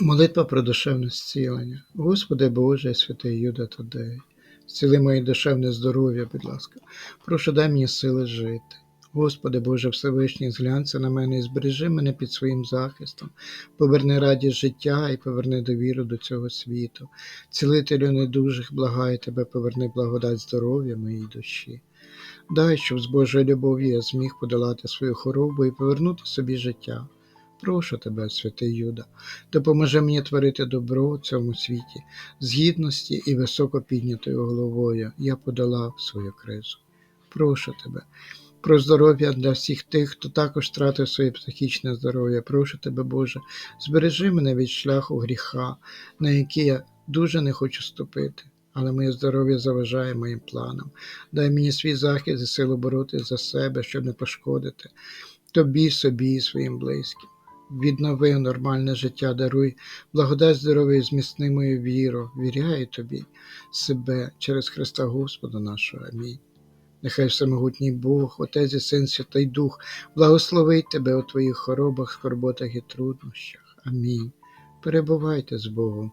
Молитва про душевне зцілення. Господи Боже, святий Юда Тадей, зціли моє душевне здоров'я, будь ласка. Прошу дай мені сили жити. Господи Боже Всевишній, зглянься на мене і збережи мене під своїм захистом, поверни радість життя і поверни довіру до цього світу. Цілителю недужих, благаю тебе, поверни благодать здоров'я моїй душі. Дай, щоб з Божою любов'ю я зміг подолати свою хворобу і повернути собі життя. Прошу тебе, святий Юда, допоможи мені творити добро у цьому світі, з гідності і високо піднятою головою я подолав свою кризу. Прошу тебе, про здоров'я для всіх тих, хто також втратив своє психічне здоров'я. Прошу тебе, Боже, збережи мене від шляху гріха, на який я дуже не хочу ступити. Але моє здоров'я заважає моїм планам. Дай мені свій захист і силу боротися за себе, щоб не пошкодити тобі, собі і своїм близьким. Віднови нормальне життя, даруй, благодать здоров'я і зміцни віру, віряю тобі, себе через Христа Господа нашого. Амінь. Нехай всемогутній Бог, Отець і Син, Святий Дух, благословить тебе у твоїх хоробах, скорботах і труднощах. Амінь. Перебувайте з Богом.